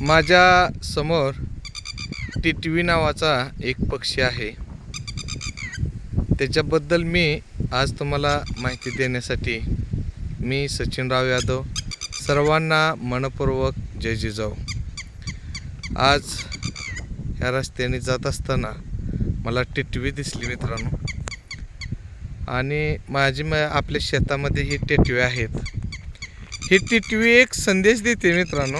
माझ्यासमोर टिटवी नावाचा एक पक्षी आहे. त्याच्याबद्दल मी आज तुम्हाला माहिती देण्यासाठी मी सचिनराव यादव सर्वांना मनपूर्वक जय जिजाऊ. आज ह्या रस्त्याने जात असताना मला टिटवी दिसली मित्रांनो. आणि माझी म आपल्या शेतामध्ये ही टिटवी आहेत. ही टिटवी एक संदेश देते मित्रांनो.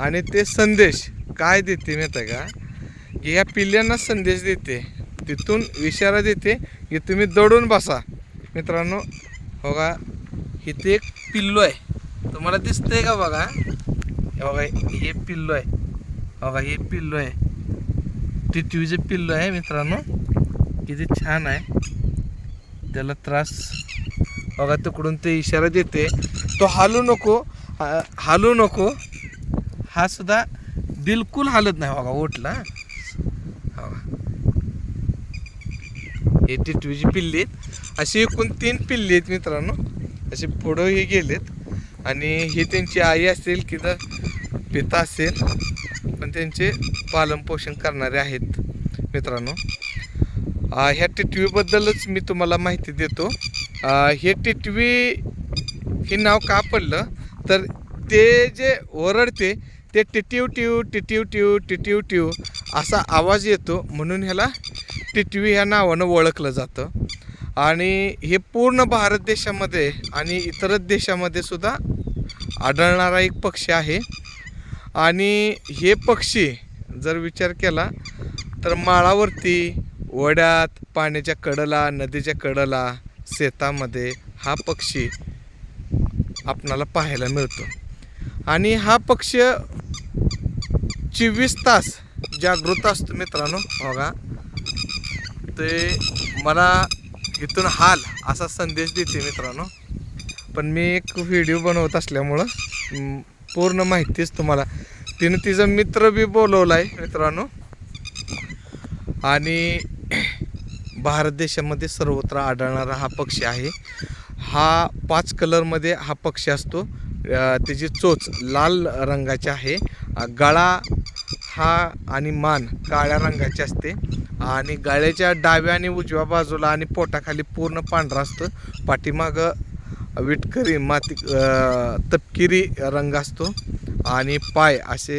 आणि ते संदेश काय देते माहिती आहे का? की या पिल्ल्यांना संदेश देते. तिथून इशारा देते की तुम्ही दडून बसा. मित्रांनो हो का इथे एक पिल्लू आहे. तुम्हाला दिसतंय का बघा? बघा हे पिल्लू आहे. हो का हे पिल्लू आहे. टिटवीचे पिल्लू आहे मित्रांनो. किती छान आहे. त्याला त्रास. बघा तिकडून ते इशारा देते. तो हालू नको. हालू नको. हा सुद्धा बिलकुल हालत नाही बघा ओटला. हो बघा. हे टिटवीची पिल्ली आहेत. अशी एकूण तीन पिल्ली आहेत मित्रांनो. असे पुढं हे गेलेत. आणि ही त्यांची आई असेल किंवा पिता असेल पण त्यांचे पालनपोषण करणारे आहेत मित्रांनो. ह्या टिटवीबद्दलच मी तुम्हाला माहिती देतो. हे टिटवी हे नाव का पडलं? तर ते जे ओरडते ते टिट्यू ट्यू टिटिव ट्यू टिट्यू ट्यू असा आवाज येतो म्हणून ह्याला टिटवी ह्या नावानं ओळखलं जातं. आणि हे पूर्ण भारत देशामध्ये आणि इतर देशामध्ये सुद्धा आढळणारा एक पक्षी आहे. आणि हे पक्षी जर विचार केला तर माळावरती वड्यात पाण्याच्या कडला नदीच्या कडला शेतामध्ये हा पक्षी आपणाला पाहायला मिळतो. आणि हा पक्षी चोवीस तास जागृत असतो मित्रांनो. बघा. ते मला इथून हाल असा संदेश देते मित्रांनो. पण मी एक व्हिडिओ बनवत असल्यामुळं पूर्ण माहितीच तुम्हाला. तिनं तिचा मित्र बी बोलवला आहे मित्रांनो. आणि भारत देशामध्ये सर्वत्र आढळणारा हा पक्षी आहे. हा पाच कलरमध्ये हा पक्षी असतो. त्याची चोच लाल रंगाची आहे. गळा हा आणि मान काळ्या रंगाची असते. आणि गाळ्याच्या डाव्या आणि उजव्या बाजूला आणि पोटाखाली पूर्ण पांढरा असतं. पाठीमागं विटकरी माती तपकिरी रंग असतो. आणि पाय असे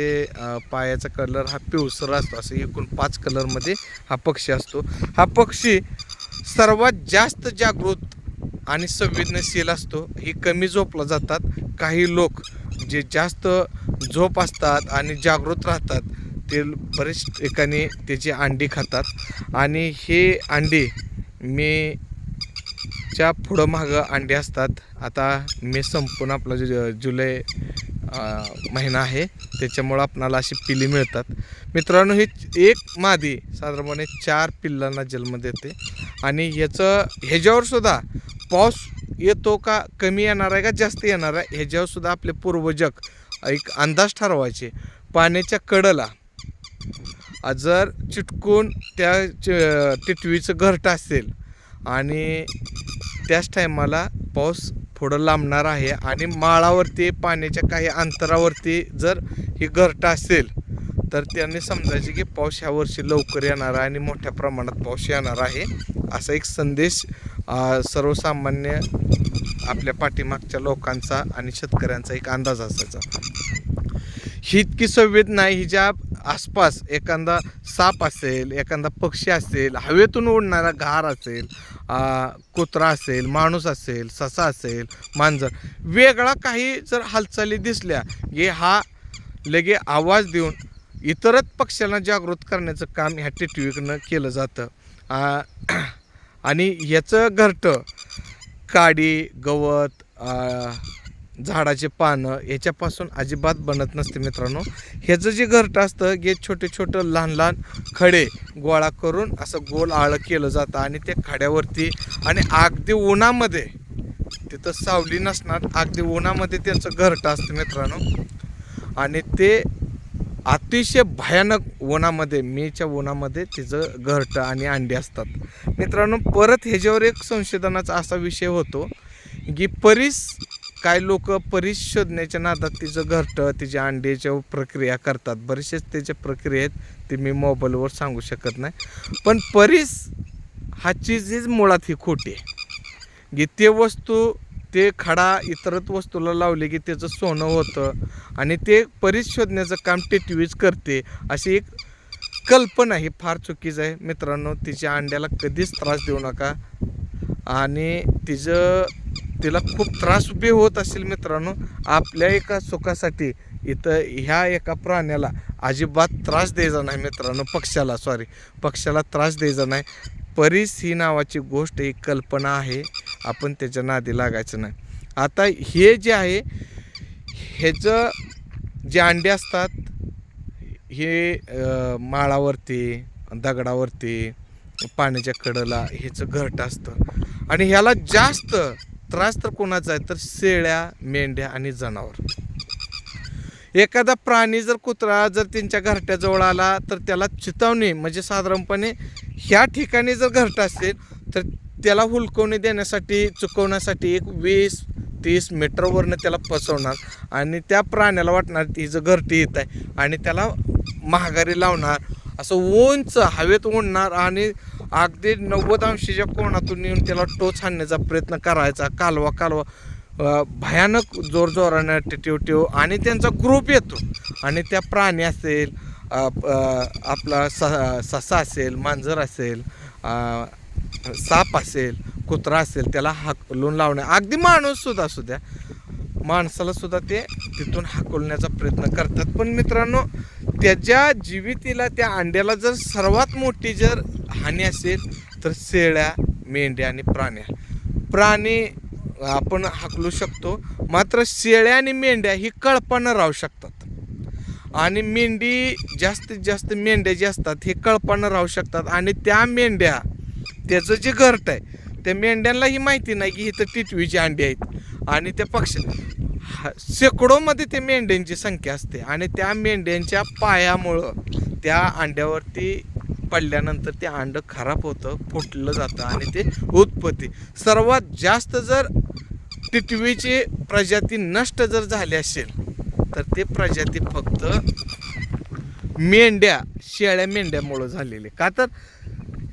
पायाचा कलर हा पिवसर असतो. असे एकूण पाच कलरमध्ये हा पक्षी असतो. हा पक्षी सर्वात जास्त जागृत आणि संवेदनशील असतो. ही कमी झोपला जातात. काही लोक जे जास्त झोप असतात आणि जागृत राहतात ते बरेच ठिकाणी त्याची अंडी खातात. आणि हे अंडी मी च्या पुढं मागं अंडे असतात. आता मे संपून आपला जु जुलै महिना आहे. त्याच्यामुळं आपणाला अशी पिली मिळतात. मित्रांनो ही एक मादी साधारणपणे चार पिल्लांना जन्म देते. आणि याचं ह्याच्यावर सुद्धा पाऊस येतो का कमी येणार आहे का जास्त येणार आहे ह्याच्यावरसुद्धा आपले पूर्वजक एक अंदाज ठरवायचे. पाण्याच्या कडला जर चिटकून त्या चि टिटवीचं घरट असेल आणि त्याच टायमाला पाऊस पुढं लांबणार आहे आणि माळावरती पाण्याच्या काही अंतरावरती जर ही घरटं असेल तर त्यांनी समजायचे की पाऊस ह्या वर्षी लवकर येणार आहे आणि मोठ्या प्रमाणात पाऊस येणार आहे असा एक संदेश सर्वसामान्य आपल्या पाठीमागच्या लोकांचा आणि शेतकऱ्यांचा एक अंदाज असायचा. ही इतकी संवेदना नाही ज्या आसपास एखादा साप असेल एखादा पक्षी असेल हवेतून उडणारा घार असेल कुत्रा असेल माणूस असेल ससा असेल मांजर वेगळा काही जर हालचाली दिसल्या हे हा लगे आवाज देऊन इतरच पक्ष्यांना जागृत करण्याचं काम ह्या टिटवीकनं केलं जातं. आणि याचं घरटं काडी गवत झाडाचे पानं ह्याच्यापासून अजिबात बनत नसते मित्रांनो. ह्याचं जे घरटं असतं हे छोटे छोटं लहान लहान खडे गोळा करून असं गोल आळं केलं जातं आणि त्या खड्यावरती आणि अगदी उन्हामध्ये तिथं सावली नसणार अगदी उन्हामध्ये त्यांचं घरटं असतं मित्रांनो. आणि ते अतिशय भयानक उन्हामध्ये मेच्या उन्हामध्ये तिचं घरटं आणि अंडी असतात. मित्रांनो परत ह्याच्यावर एक संशोधनाचा असा विषय होतो की परीस काय लोक परीस शोधण्याच्या नादात तिचं घरटं तिच्या अंड्याच्या प्रक्रिया करतात. बरेचसेच त्याच्या प्रक्रिया आहेत ते मी मोबाईलवर सांगू शकत नाही. पण परीस हा चीज मुळात ही खोटी आहे. की ते वस्तू ते खडा इतरत वस्तूला लावले की त्याचं सोनं होतं आणि ते परीस शोधण्याचं काम टेटवीज करते अशी एक कल्पना ही फार चुकीचं आहे. मित्रांनो तिच्या अंड्याला कधीच त्रास देऊ नका. आणि तिचं तिला खूप त्रास बी होत असेल मित्रांनो. आपल्या एका सुखासाठी इथं ह्या एका प्राण्याला अजिबात त्रास द्यायचा नाही मित्रांनो पक्षाला सॉरी पक्षाला त्रास द्यायचा नाही. परीस ही नावाची गोष्ट ही कल्पना आहे आपण त्याच्या नादी लागायचं नाही. आता हे जे आहे ह्याचं जे अंडे असतात हे माळावरती दगडावरती पाण्याच्या कडेला ह्याचं घरट असतं. आणि ह्याला जास्त त्रास तर कोणाचा आहे तर शेळ्या मेंढ्या आणि जनावर. एखादा प्राणी जर कुत्रा जर त्यांच्या घरट्याजवळ आला तर त्याला चितवणी म्हणजे साधारणपणे ह्या ठिकाणी जर घरटं असेल तर त्याला हुलकवणी देण्यासाठी चुकवण्यासाठी एक वीस तीस मीटरवरनं त्याला फसवणार आणि त्या प्राण्याला वाटणार तिचं घरटी येत आहे आणि त्याला महागारी लावणार असं उंच हवेत ओढणार आणि अगदी नव्वद अंशीच्या कोणातून येऊन त्याला टोच हाणण्याचा प्रयत्न करायचा. कालवा कालवा. भयानक जोरजोरानं टिटिव आणि त्यांचा ग्रुप येतो. आणि त्या प्राणी असेल आपला स ससा असेल मांजर असेल साप असेल कुत्रा असेल त्याला हाकलून लावणे. अगदी माणूससुद्धा असू द्या. माणसालासुद्धा ते तिथून हाकलण्याचा प्रयत्न करतात. पण मित्रांनो त्याच्या जीवितीला त्या अंड्याला जर सर्वात मोठी जर हानी असेल तर शेळ्या मेंढ्या आणि प्राण्या. प्राणी आपण हाकलू शकतो मात्र शेळ्या आणि मेंढ्या ही कळपानं राहू शकतात. आणि मेंढी जास्तीत जास्त मेंढ्या जे असतात हे कळपानं राहू शकतात. आणि त्या मेंढ्या त्याचं जे घरट आहे त्या मेंढ्यांनाही माहिती नाही की इथं टिटवीची अंडी आहेत. आणि त्या पक्ष हा- शेकडोमध्ये ते मेंढ्यांची संख्या असते. आणि त्या मेंढ्यांच्या पायामुळं त्या अंड्यावरती पडल्यानंतर ते अंड खराब होतं फुटलं जातं आणि ते उत्पत्ती. सर्वात जास्त जर टिटवीची प्रजाती नष्ट जर झाली असेल तर ते प्रजाती फक्त मेंढ्या शेळ्या मेंढ्यामुळं झालेले. का तर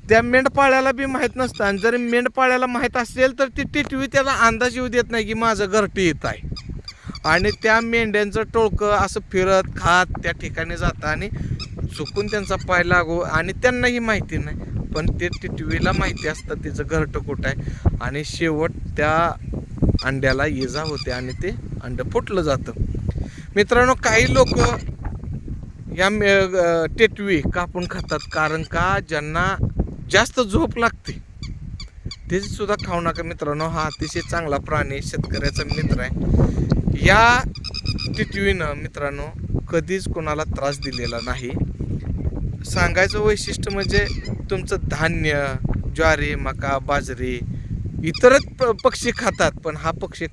त्या मेंढपाळ्याला बी माहीत नसतं आणि जर मेंढपाळ्याला माहीत असेल तर ती टिटवी त्याला अंदाज येऊ देत नाही की माझं घरटी येत आहे. आणि त्या मेंढ्यांचं टोळकं असं फिरत खात त्या ठिकाणी जातं आणि चुकून त्यांचा पाय लागू आणि त्यांनाही माहिती नाही. पण ते टिटवीला माहिती असतं तिचं घरटं कुठं आहे. आणि शेवट त्या अंड्याला इजा होते आणि ते अंड फुटलं जातं. मित्रांनो काही लोक या मे टेटवी कापून खातात. कारण का? ज्यांना जास्त झोप लागते. ते सुद्धा खाऊ नका मित्रांनो. हा अतिशय चांगला प्राणी शेतकऱ्याचा मित्र आहे. या टिटवीनं मित्रांनो कधीच कोणाला त्रास दिलेला नाही. सांगायचं वैशिष्ट्य म्हणजे तुमचं धान्य ज्वारी मका बाजरी इतरच प- पक्षी खातात पण हा पक्षी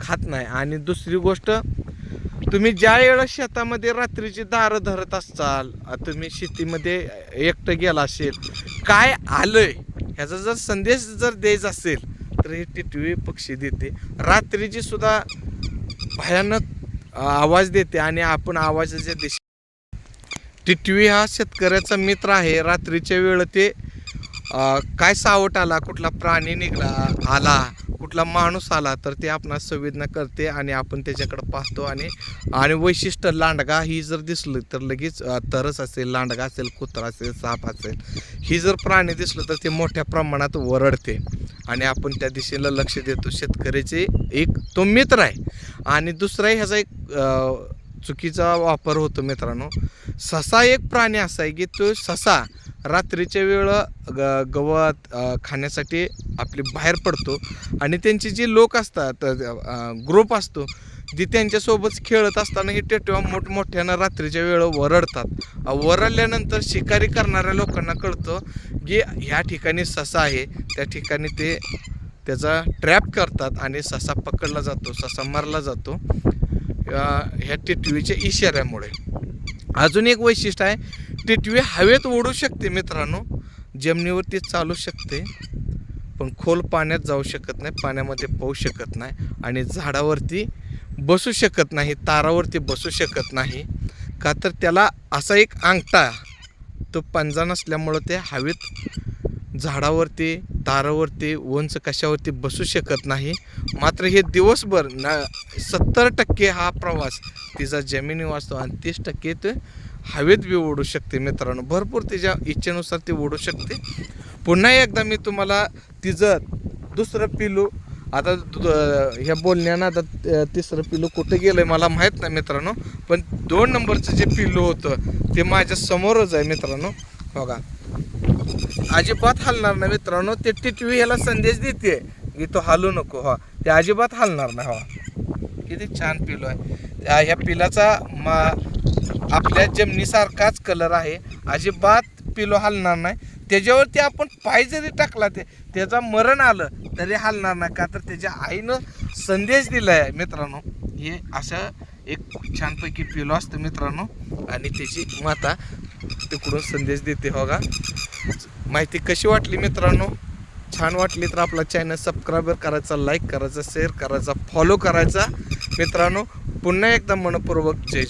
खात नाही. आणि दुसरी गोष्ट तुम्ही ज्या वेळेला शेतामध्ये रात्रीची दारं धरत असाल तुम्ही शेतीमध्ये एकटं गेला असेल काय आलंय ह्याचा जर संदेश जर द्यायचा असेल तर हे टिटवी पक्षी देते. रात्रीची सुद्धा भयानक आवाज देते आणि आपण आवाजाच्या दिशे टिटवी हा शेतकऱ्याचा मित्र आहे. रात्रीच्या वेळ ते काय सावट आला कुठला प्राणी निघाला आला कुठला माणूस आला तर ते आपणास संवेदना करते आणि आपण त्याच्याकडे पाहतो आणि आणि वैशिष्ट्य लांडगा ही जर दिसलं तर लगेच तरस असेल लांडगा असेल कुत्रा असेल साप असेल ही जर प्राणी दिसलं तर ते मोठ्या प्रमाणात वरडते. आणि आपण त्या दिशेला लक्ष देतो. शेतकऱ्याचे एक तो मित्र आहे. आणि दुसरा ह्याचा एक चुकीचा वापर होतो मित्रांनो. ससा एक प्राणी असा आहे की तो ससा रात्रीच्या वेळ ग गवत खाण्यासाठी आपले बाहेर पडतो आणि त्यांचे जे लोक असतात ग्रुप असतो जी त्यांच्यासोबत खेळत असताना हे टेटवा मोठमोठ्यानं रात्रीच्या वेळ वरडतात. अ, वरडल्यानंतर शिकारी करणाऱ्या लोकांना कळतं की ह्या ठिकाणी ससा आहे त्या ठिकाणी ते त्याचा ट्रॅप करतात आणि ससा पकडला जातो ससा मारला जातो. ह्या टिटवीच्या इशाऱ्यामुळे. अजून एक वैशिष्ट्य आहे टिटवी हवेत ओढू शकते मित्रांनो. जमिनीवरती चालू शकते पण खोल पाण्यात जाऊ शकत नाही पाण्यामध्ये पाहू शकत नाही आणि झाडावरती बसू शकत नाही तारावरती बसू शकत नाही. का तर त्याला असा एक अंगठा तो पंजा नसल्यामुळं ते हवेत झाडावरती तारावरती उंच कशावरती बसू शकत नाही. मात्र हे दिवसभर ना सत्तर टक्के हा प्रवास तिचा जमिनी वाचतो आणि तीस टक्के ते हवेत बी ओढू शकते मित्रांनो. भरपूर तिच्या इच्छेनुसार ती उडू शकते. पुन्हा एकदा मी तुम्हाला तिचं दुसरं पिलू आता ह्या बोलण्यानं आता तिसरं पिलू कुठे गेलं आहे मला माहीत नाही मित्रांनो. पण दोन नंबरचं जे पिल्लू होतं ते माझ्या समोरच आहे मित्रांनो. बघा. अजिबात हलणार नाही मित्रांनो. ते टिटवी ह्याला संदेश देते. की तो हलू नको हा. ते अजिबात हलणार नाही हा. किती छान पिलो आहे. त्या- ह्या पिलाचा मा आपल्या जमिनीसारखाच कलर आहे. अजिबात पिलो हलणार नाही. त्याच्यावरती आपण पाय जरी टाकला ते त्याचा मरण आलं तरी हलणार नाही. का तर त्याच्या आईनं संदेश दिला आहे मित्रांनो. हे असं एक छानपैकी पिलो असतं मित्रांनो. आणि त्याची माता तिकडून संदेश देते हो का? माहिती कशी वाटली मित्रांनो? छान वाटली तर आपला चॅनल सबस्क्राईबर करायचा लाईक करायचा शेअर करायचा फॉलो करायचा. मित्रांनो पुन्हा एकदा मनपूर्वक जय